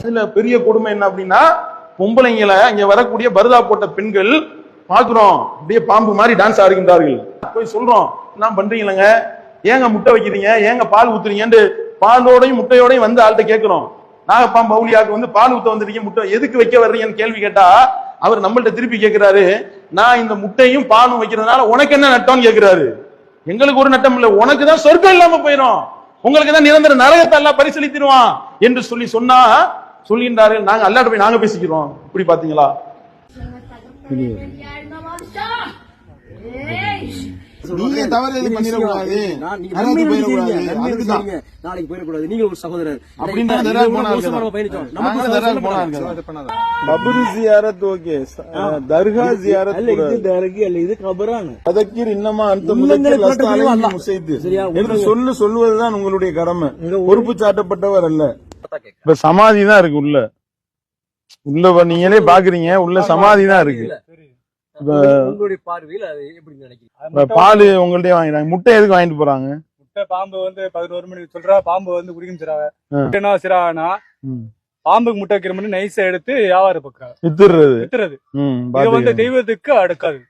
இதுல பெரிய கொடுமை என்ன அப்படின்னா பொம்பளைங்களை இங்க வரக்கூடிய பருதா போட்ட பெண்கள் பாக்குறோம். அப்படியே பாம்பு மாதிரி டான்ஸ் ஆடுகின்றார்கள். போய் சொல்றோம் என்ன பண்றீங்களங்க? ஏங்க முட்டை வைக்கிறீங்க? ஏங்க பால் ஊத்துறீங்கன்னு பாலோடையும் முட்டையோடையும் வந்து ஆள்கிட்ட கேட்கிறோம் நாகப்பாம்பு பவுலியாக்கு வந்து பால் ஊத்த வந்துருக்கீங்க முட்டை எதுக்கு வைக்க வர்றீங்கன்னு கேள்வி கேட்டா அவர் நம்மள்ட்ட திருப்பி கேட்கிறாரு நான் இந்த முட்டையும் பாலும் வைக்கிறதுனால உனக்கு என்ன நட்டம்னு கேட்கிறாரு எங்களுக்கு ஒரு நட்டம் இல்ல உனக்கு தான் சொர்க்கம் இல்லாம போயிடும் உங்களுக்கு தான் நிரந்தர நரகத்தை எல்லாம் பரிசீலித்திருவான் என்று சொல்லி சொன்னா சொல்கின்றார்கள் நாங்க அல்லாட்ட போய் நாங்க பேசிக்கிறோம். இப்படி பாத்தீங்களா? நீங்க தவறு எதுவும் பண்ணிடக்கூடாது. நாளைக்கு போயிடக்கூடாது. நீங்க ஒரு சகோதரர் இது தர்கா. கபரு ஜியாரத் ஓகே. ஜியாரத் அல்ல இது அல்ல இது கபரான. அதக்கீர் இன்னமா அந்த. முசைத்து? என்று சொல்லு சொல்லுவதுதான் உங்களுடைய கடமை. பொறுப்பு சாட்டப்பட்டவர் அல்ல. இப்ப சமாதி தான் இருக்கு உள்ள. உள்ள நீங்களே பாக்குறீங்க. உள்ள சமாதி தான் இருக்கு. உங்களுடைய பார்வையில் அது எப்படி நினைக்கிறீங்க? பால் உங்கள்ட்டயே வாங்கிடுறாங்க முட்டை எதுக்கு வாங்கிட்டு போறாங்க? முட்டை பாம்பு வந்து பதினோரு மணிக்கு சொல்றா பாம்பு வந்து குடிக்கும் சிறாவ. முட்டைனா சிறானா. பாம்புக்கு முட்டை வைக்கிற மாதிரி நைஸா எடுத்து வியாபாரம் வித்துடுறது. வித்துறது ம் இது வந்து. தெய்வத்துக்கு அடுக்காது.